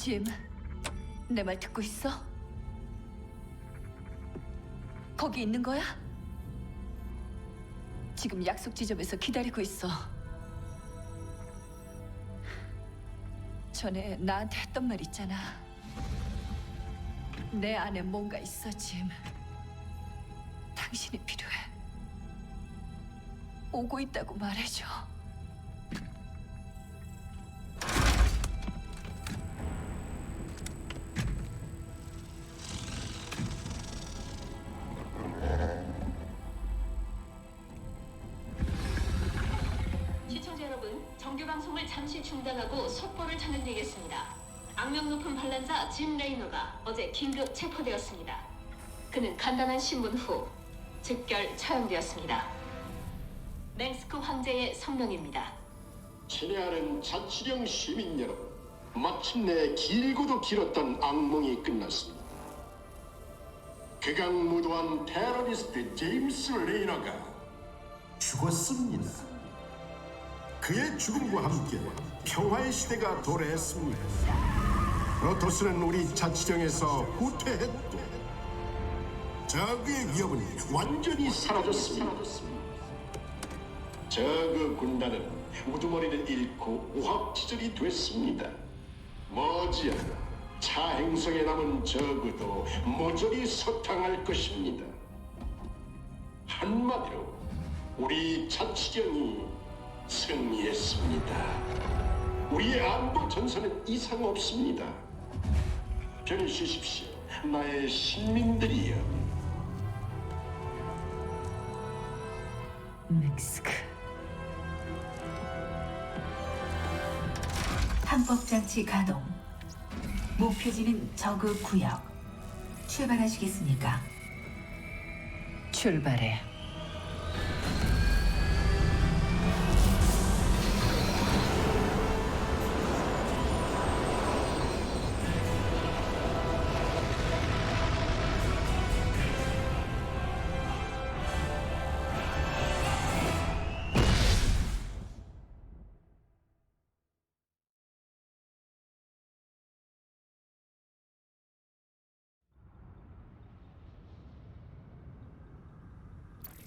짐, 내 말 듣고 있어? 거기 있는 거야? 지금 약속 지점에서 기다리고 있어. 전에 나한테 했던 말 있잖아. 내 안에 뭔가 있어, 짐. 당신이 필요해. 오고 있다고 말해줘. 중단하고 속보를 전해드리겠습니다. 악명 높은 반란자 짐 레이너가 어제 긴급 체포되었습니다. 그는 간단한 신문 후 즉결 처형되었습니다. 맹스크 황제의 성명입니다. 친애하는 자치령 시민 여러분, 마침내 길고도 길었던 악몽이 끝났습니다. 극악무도한 테러리스트 제임스 레이너가 죽었습니다. 그의 죽음과 함께 평화의 시대가 도래했습니다. 프로토스는 우리 자치령에서 후퇴했고 적의 위협은 완전히 사라졌습니다. 저그 군단은 우두머리를 잃고 우학지절이 됐습니다. 머지않아 차행성에 남은 저그도 모조리 소탕할 것입니다. 한마디로 우리 자치령이 승리했습니다. 우리의 안보 전선은 이상 없습니다. 편히 쉬십시오, 나의 신민들이여. 멕스크. 항법장치 가동. 목표지는 저급 구역. 출발하시겠습니까? 출발해.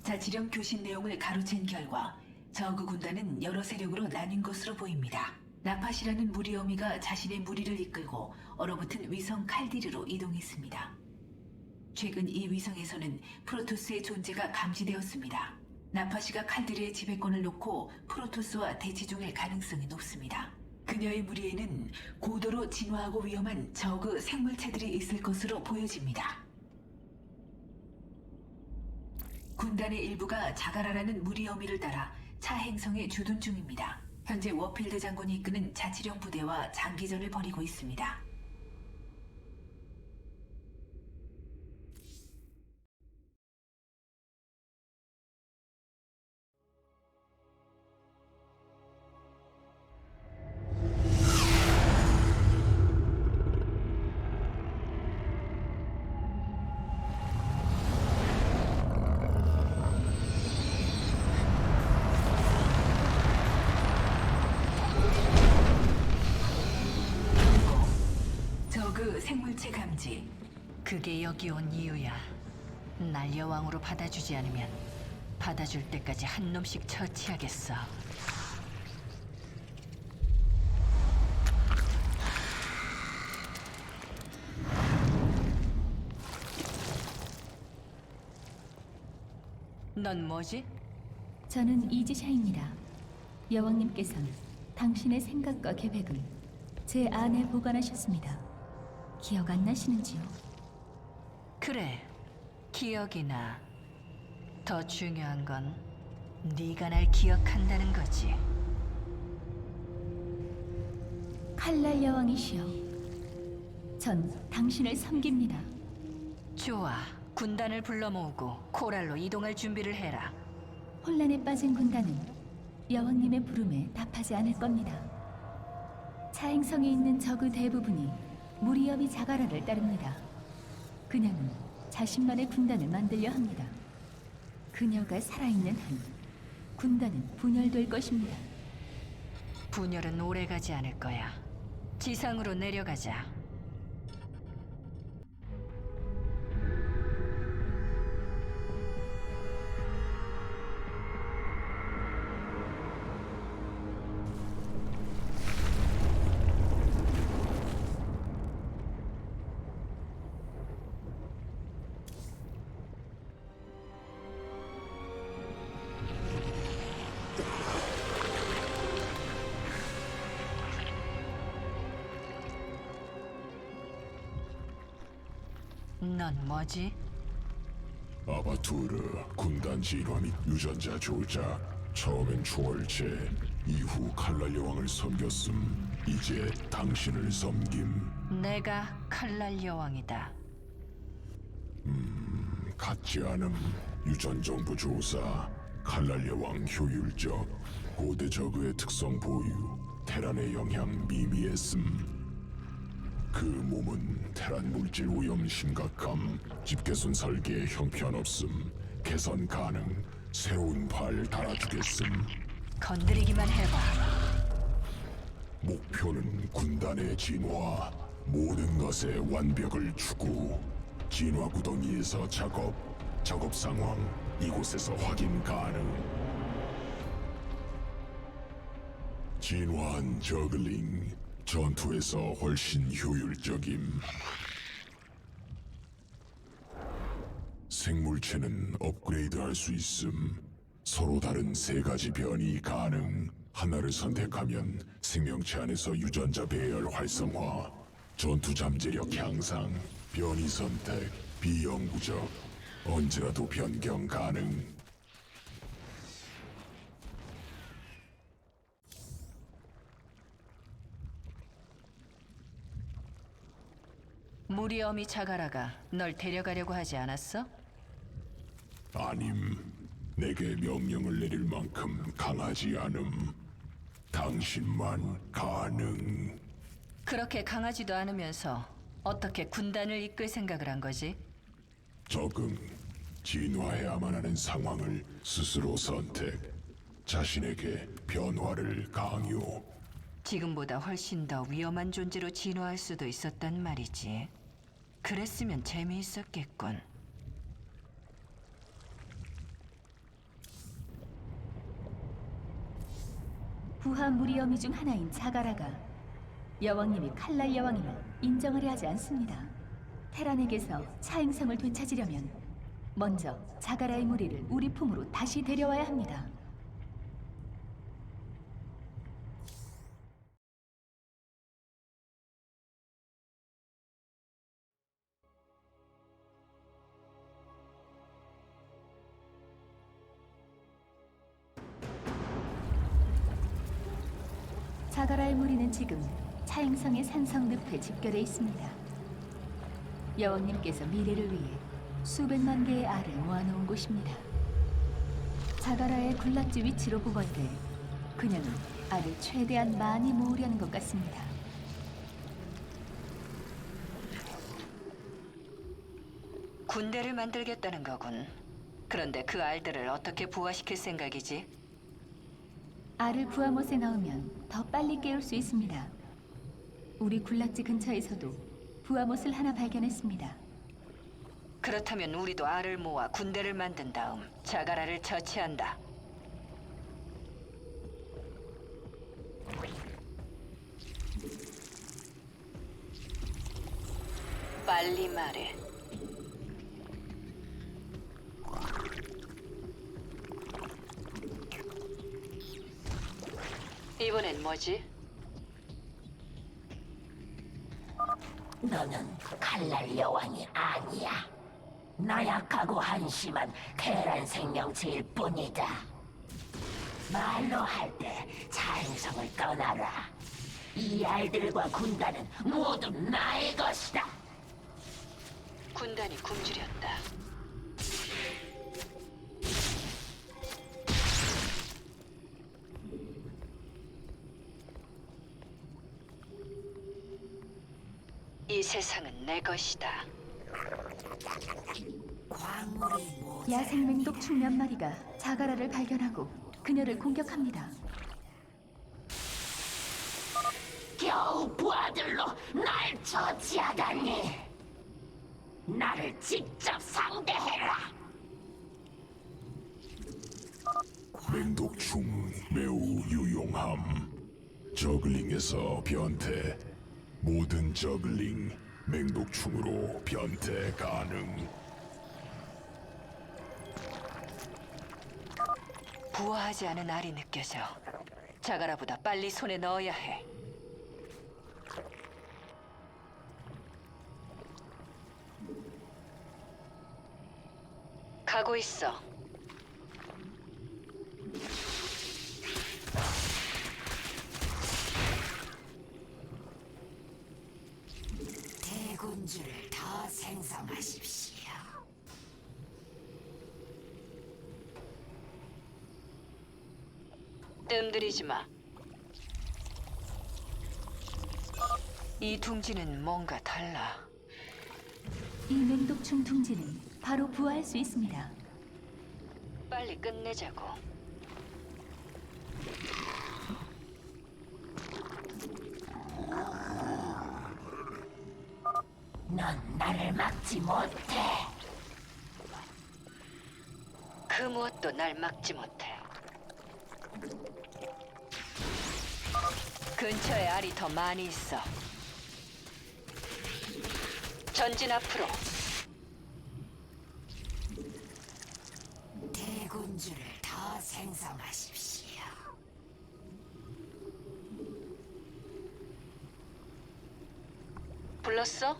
자치령 교신 내용을 가로챈 결과 저그 군단은 여러 세력으로 나뉜 것으로 보입니다. 나팟이라는 무리 어미가 자신의 무리를 이끌고 얼어붙은 위성 칼디르로 이동했습니다. 최근 이 위성에서는 프로토스의 존재가 감지되었습니다. 나파시가 칼디르의 지배권을 놓고 프로토스와 대치 중일 가능성이 높습니다. 그녀의 무리에는 고도로 진화하고 위험한 저그 생물체들이 있을 것으로 보여집니다. 군단의 일부가 자가라라는 무리 어미를 따라 차 행성에 주둔 중입니다. 현재 워필드 장군이 이끄는 자치령 부대와 장기전을 벌이고 있습니다. 여기 온 이유야. 날 여왕으로 받아주지 않으면 받아줄 때까지 한 놈씩 처치하겠어. 넌 뭐지? 저는 이지샤입니다. 여왕님께서는 당신의 생각과 계획을 제 안에 보관하셨습니다. 기억 안 나시는지요? 그래, 기억이 나. 더 중요한 건 네가 날 기억한다는 거지. 칼날 여왕이시여. 전 당신을 섬깁니다. 좋아, 군단을 불러 모으고 코랄로 이동할 준비를 해라. 혼란에 빠진 군단은 여왕님의 부름에 답하지 않을 겁니다. 차행성에 있는 적의 대부분이 무리업이 자가라를 따릅니다. 그녀는 자신만의 군단을 만들려 합니다. 그녀가 살아있는 한 군단은 분열될 것입니다. 분열은 오래 가지 않을 거야. 지상으로 내려가자. 넌 뭐지? 아바투르 군단 진화 및 유전자 조작 처음엔 초월체 이후 칼날 여왕을 섬겼음 이제 당신을 섬김 내가 칼날 여왕이다. 같지 않음 유전 정보 조사 칼날 여왕 효율적 고대 저그의 특성 보유 테란의 영향 미미했음 그 몸은 테란 물질 오염 심각함 집게손 설계 형편없음 개선 가능 새로운 발 달아주겠음. 건드리기만 해봐. 목표는 군단의 진화 모든 것의 완벽을 추구. 진화 구덩이에서 작업 작업 상황 이곳에서 확인 가능. 진화한 저글링 전투에서 훨씬 효율적임 생물체는 업그레이드 할 수 있음. 서로 다른 세 가지 변이 가능. 하나를 선택하면 생명체 안에서 유전자 배열 활성화, 전투 잠재력 향상, 변이 선택, 비영구적, 언제라도 변경 가능. 무리엄이 자가라가 널 데려가려고 하지 않았어? 아님, 내게 명령을 내릴 만큼 강하지 않음. 당신만 가능. 그렇게 강하지도 않으면서 어떻게 군단을 이끌 생각을 한 거지? 적응, 진화해야만 하는 상황을 스스로 선택, 자신에게 변화를 강요. 지금보다 훨씬 더 위험한 존재로 진화할 수도 있었단 말이지. 그랬으면 재미있었겠군. 부하 무리어미 중 하나인 자가라가 여왕님이 칼날 여왕임을 인정하려 하지 않습니다. 테란에게서 차행성을 되찾으려면 먼저 자가라의 무리를 우리 품으로 다시 데려와야 합니다. 집결해 있습니다. 여왕님께서 미래를 위해 수백만 개의 알을 모아놓은 곳입니다. 자가라의 군락지 위치로 때 그녀는 알을 최대한 많이 모으려는 것 같습니다. 군대를 만들겠다는 거군. 그런데 그 알들을 어떻게 부화시킬 생각이지? 알을 부하못에 넣으면 더 빨리 깨울 수 있습니다. 우리 군락지 근처에서도 부하못을 하나 발견했습니다. 그렇다면 우리도 알을 모아 군대를 만든 다음 자가라를 처치한다. 빨리 말해. 이번엔 뭐지? 너는 칼날 여왕이 아니야. 나약하고 한심한 계란 생명체일 뿐이다. 말로 할 때 자행성을 떠나라. 이 알들과 군단은 모두 나의 것이다. 군단이 굶주렸다. 이 세상은 내 것이다. 야생맹독 충몇 마리가 자가라를 발견하고 그녀를 공격합니다. 겨우 부하들 나를 처치하다니. 나를 직접 상대해라. 맹독충 매우 유용함. 저글링에서 변태. 모든 저글링 맹독충으로 변태 가능. 부화하지 않은 알이 느껴져. 자가라보다 빨리 손에 넣어야 해. 가고 있어. 대군주를 더 생성하십시오. 뜸들이지 마. 이 둥지는 뭔가 달라. 이 맹독충 둥지는 바로 부화할 수 있습니다. 빨리 끝내자고. 넌 나를 막지 못해. 그 무엇도 날 막지 못해. 근처에 알이 더 많이 있어. 전진 앞으로. 대군주를 더 생성하십시오. 불렀어?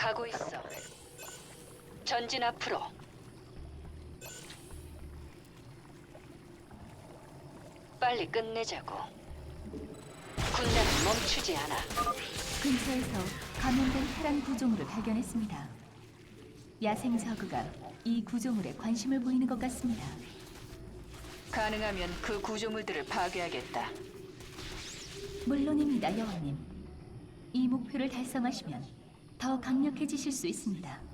가고 있어. 전진 앞으로. 빨리 끝내자고. 군단은 멈추지 않아. 근처에서 감염된 테란 구조물을 발견했습니다. 야생 저그가 이 구조물에 관심을 보이는 것 같습니다. 가능하면 그 구조물들을 파괴하겠다. 물론입니다, 여왕님. 이 목표를 달성하시면 더 강력해지실 수 있습니다.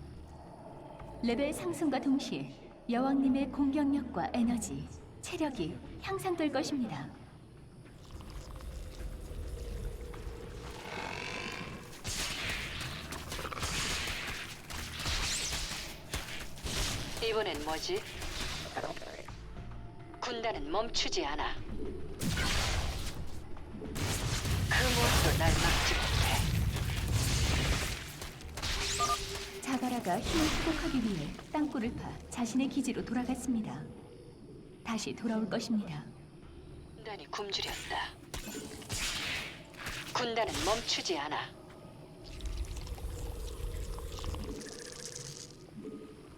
레벨 상승과 동시에 여왕님의 공격력과 에너지, 체력이 향상될 것입니다. 이번엔 뭐지? 군단은 멈추지 않아. 그 무엇도 날 막지 자가라가 힘을 회복하기 위해 땅굴을 파 자신의 기지로 돌아갔습니다. 다시 돌아올 것입니다. 군단이 굶주렸다. 군단은 멈추지 않아.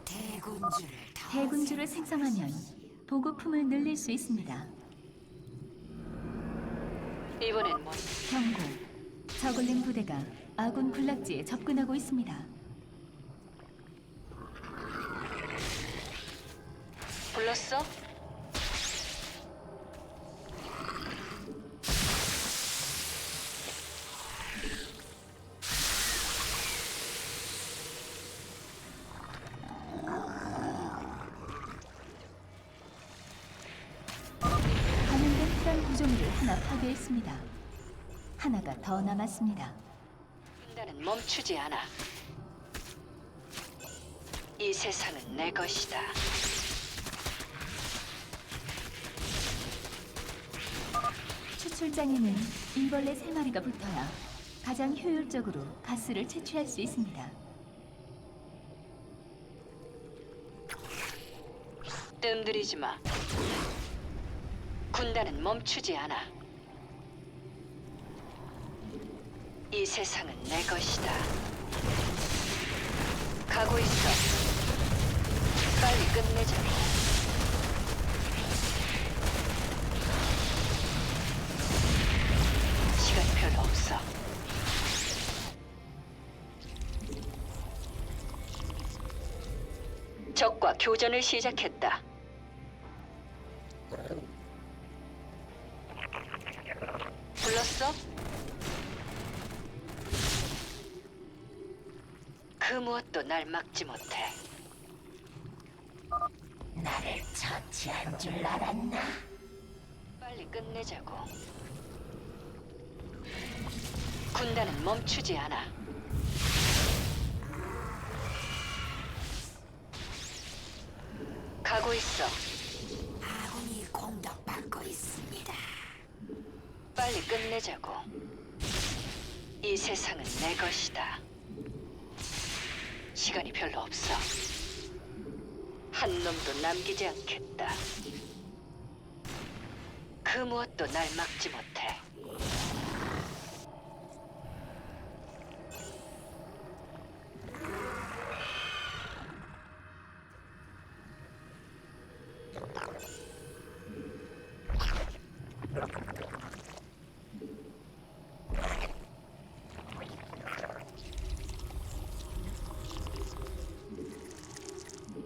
대군주를 더 대군주를 생성하면 보급품을 늘릴 수 있습니다. 이번엔 뭐? 경고. 저글링 부대가 아군 군락지에 접근하고 있습니다. 불렀어? 구조물을 하나 파괴했습니다. 하나가 더 남았습니다. 군단은 멈추지 않아. 이 세상은 내 것이다. 추출장에는 일벌레 세마리가 붙어야 가장 효율적으로 가스를 채취할 수 있습니다. 뜸들이지 마. 군단은 멈추지 않아. 이 세상은 내 것이다. 가고 있어. 빨리 끝내자. 교전을 시작했다. 불렀어? 그 무엇도 날 막지 못해. 나를 처치한 줄 알았나? 빨리 끝내자고. 군단은 멈추지 않아. 가고 있어. 아군이 공격받고 있습니다. 빨리 끝내자고. 이 세상은 내 것이다. 시간이 별로 없어. 한 놈도 남기지 않겠다. 그 무엇도 날 막지 못해.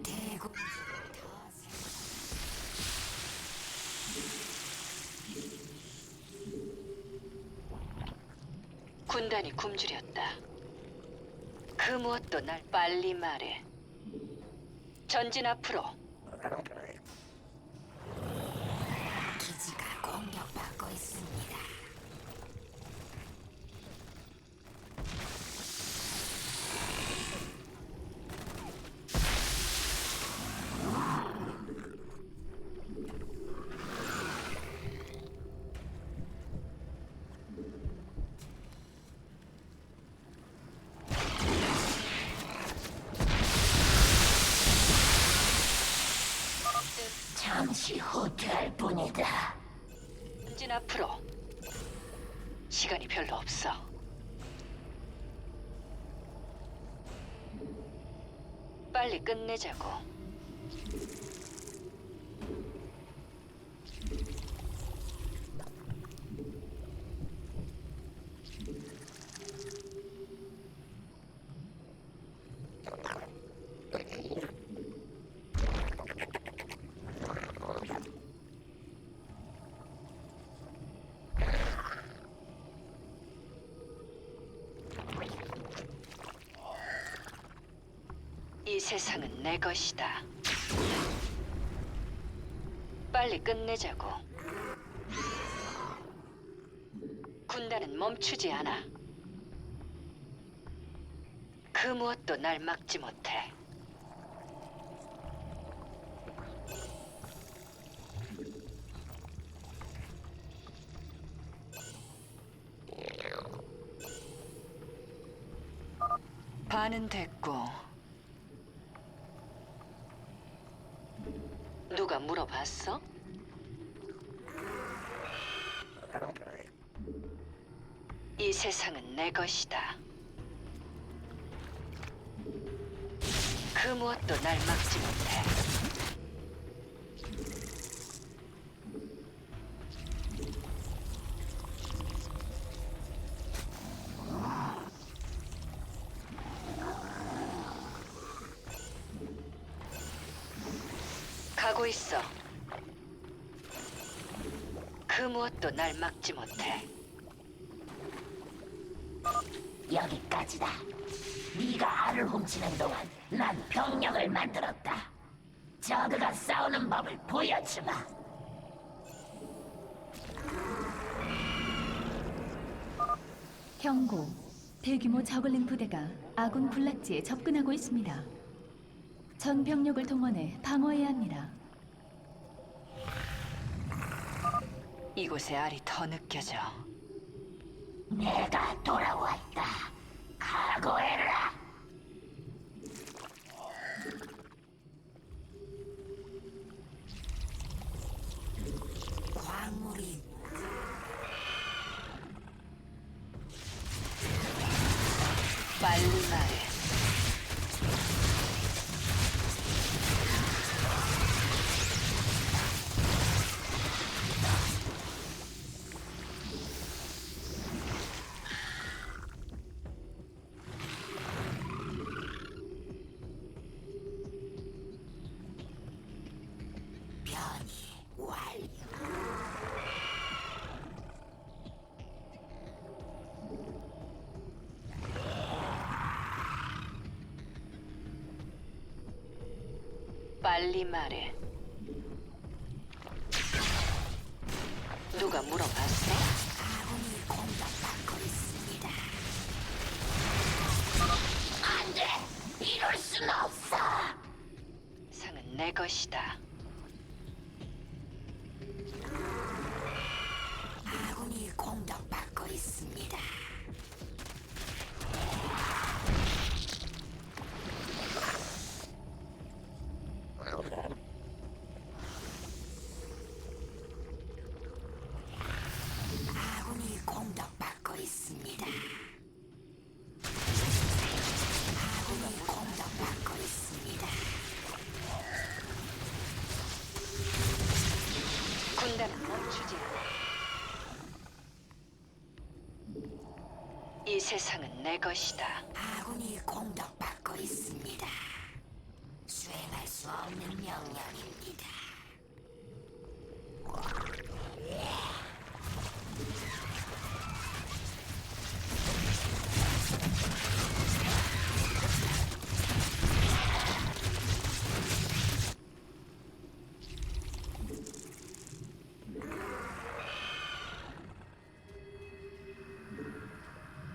대군주를 더 군단이 굶주렸다. 그 무엇도 날 빨리 말해. 전진 앞으로. 기지가 공격받고 있습니다. 잠시 후퇴할 뿐이다. 전진 앞으로. 시간이 별로 없어. 빨리 끝내자고. 이 세상은 내 것이다. 빨리 끝내자고. 군단은 멈추지 않아. 그 무엇도 날 막지 못해. 반은 됐고 누가 물어봤어? 이 세상은 내 것이다. 그 무엇도 날 막지 못해. 가고 있어. 그 무엇도 날 막지 못해. 여기까지다. 훔치는 동안 난 병력을 만들었다. 저그가 싸우는 법을 보여주마. 경고. 대규모 저글링 부대가 아군 군락지에 접근하고 있습니다. 전 병력을 동원해 방어해야 합니다. 이곳의 알이 더 느껴져. 내가 돌아왔다. 각오해라. 빨리 말해. 누가 물어봤어? 아군이 공격받고 있습니다. 안 돼! 이럴 순 없어! 상은 내 것이다. 아군이 공격받고 있습니다. 아군이 공격받고 있습니다. 아군이 공격받고 있습니다. 군단은 멈추지 않아. 이 세상은 내 것이다. 아군이 공격받고 있습니다. 수행할 수 없는 명령입니다.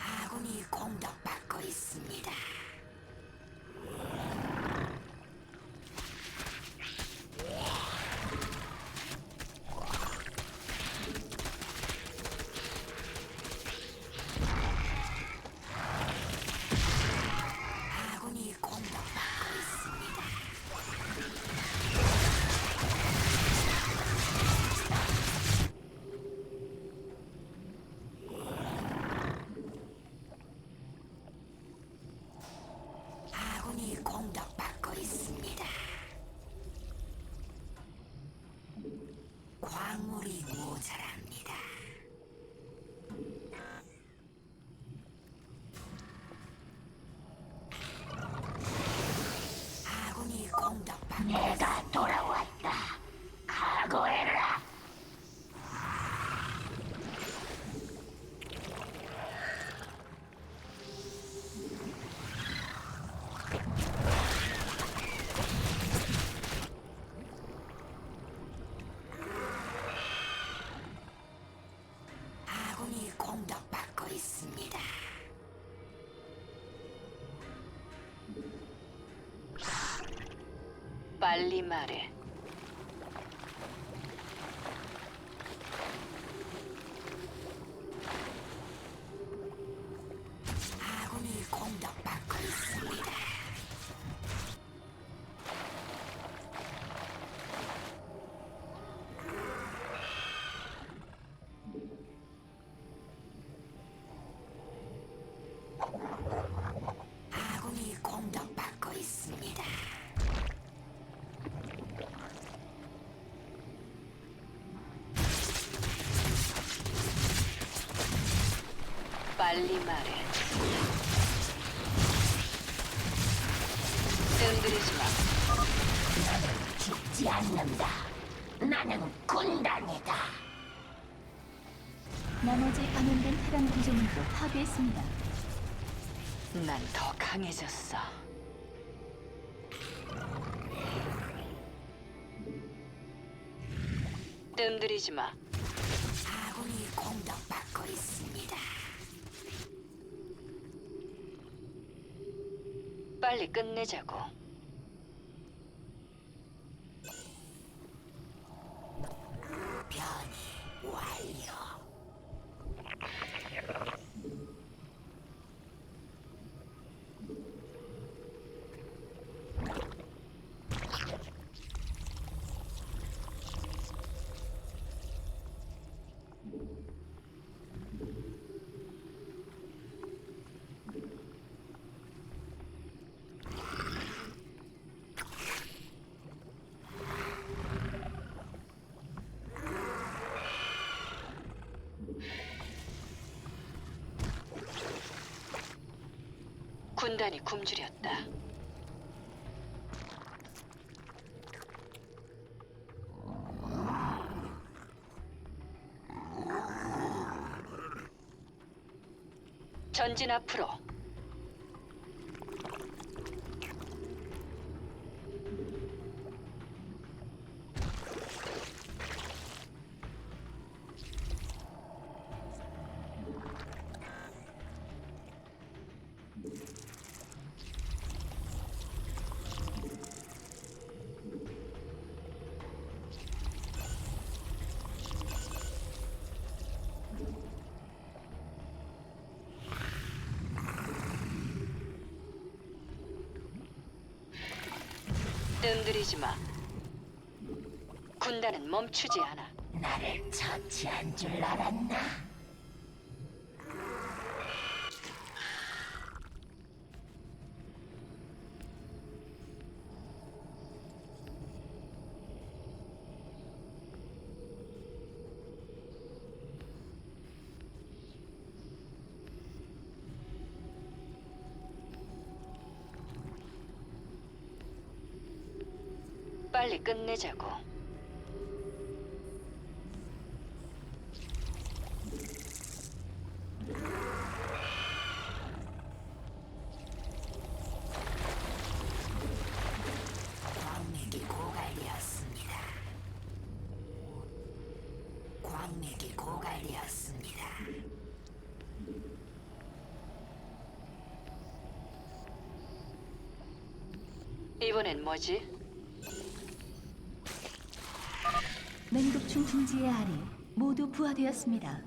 아군이 공격받고 있습니다. 아군이 공격받고 있습니다. 아군이 공격받고 있습니다. 광물이 모자랍니다. 아군이 공격받고 내가 돌아왔다. 각오해라. 아군이 공격받고 있습니다. 빨리 말해. 아군이 공격받고 있습 빨리 말해. 뜸들이지 마. 죽지 않는다. 나는 군단이다. 나머지 감염된 테란 구조물도 파괴했습니다. 난 더 강해졌어. 뜸들이지 마. 아군이 공격받고 있습니다. 빨리 끝내자고. 변이 완료. 군단이 굶주렸다. 전진 앞으로. 건드리지 마. 군단은 멈추지 않아. 나를 처치한 줄 알았나? 빨리 끝내자고. 광맥이 고갈되었습니다. 광맥이 고갈되었습니다. 이번엔 뭐지? 맹독충 둥지의 알이 모두 부화되었습니다.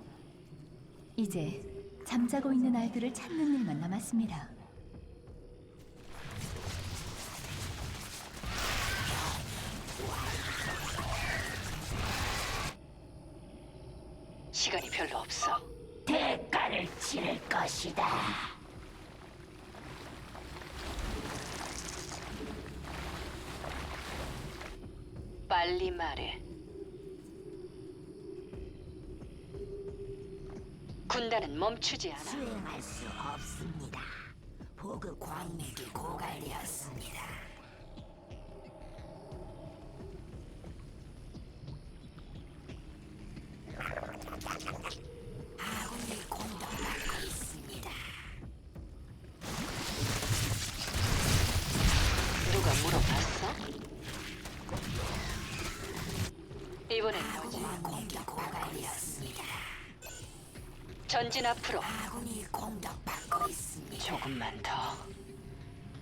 이제 잠자고 있는 알들을 찾는 일만 남았습니다. 시간이 별로 없어. 대가를 치를 것이다. 멈추지 않아. 수행할 수 없습니다. 보급 광맥이 고갈되었습니다. 아군이 공격받고 있습니다. 누가 물어봤어? 이번엔 뭐지? 공격 고갈되었습니다. 전진 앞으로. 아군이 공격받고 있습니다. 조금만 더.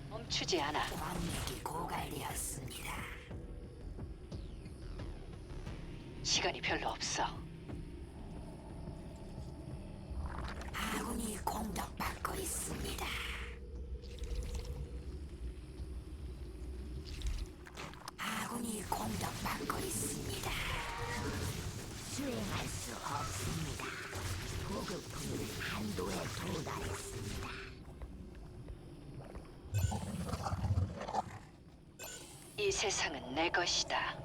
멈추지 않아. 광맥이 고갈되었습니다. 시간이 별로 없어. 아군이 공격받고 있습니다. 아군이 공격받고 있습니다. 수행할 수 없습니다. 보급품이 한도에 도달했습니다. 이 세상은 내 것이다.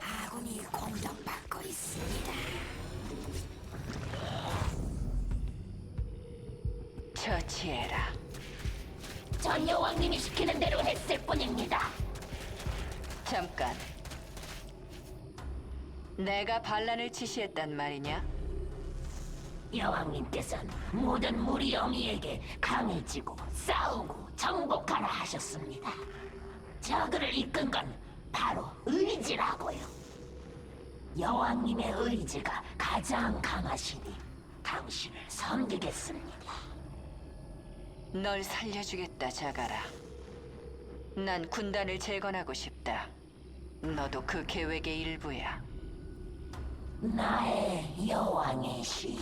아군이 공격받고 있습니다. 처치해라. 전 여왕님이 시키는 대로 했을 뿐입니다. 잠깐. 내가 반란을 지시했단 말이냐? 여왕님께서는 모든 무리 어미에게 강해지고 싸우고 정복하라 하셨습니다. 저그를 이끈 건 바로 의지라고요. 여왕님의 의지가 가장 강하시니 당신을 섬기겠습니다. 널 살려주겠다, 자가라. 난 군단을 재건하고 싶다. 너도 그 계획의 일부야. 나의 여왕의 시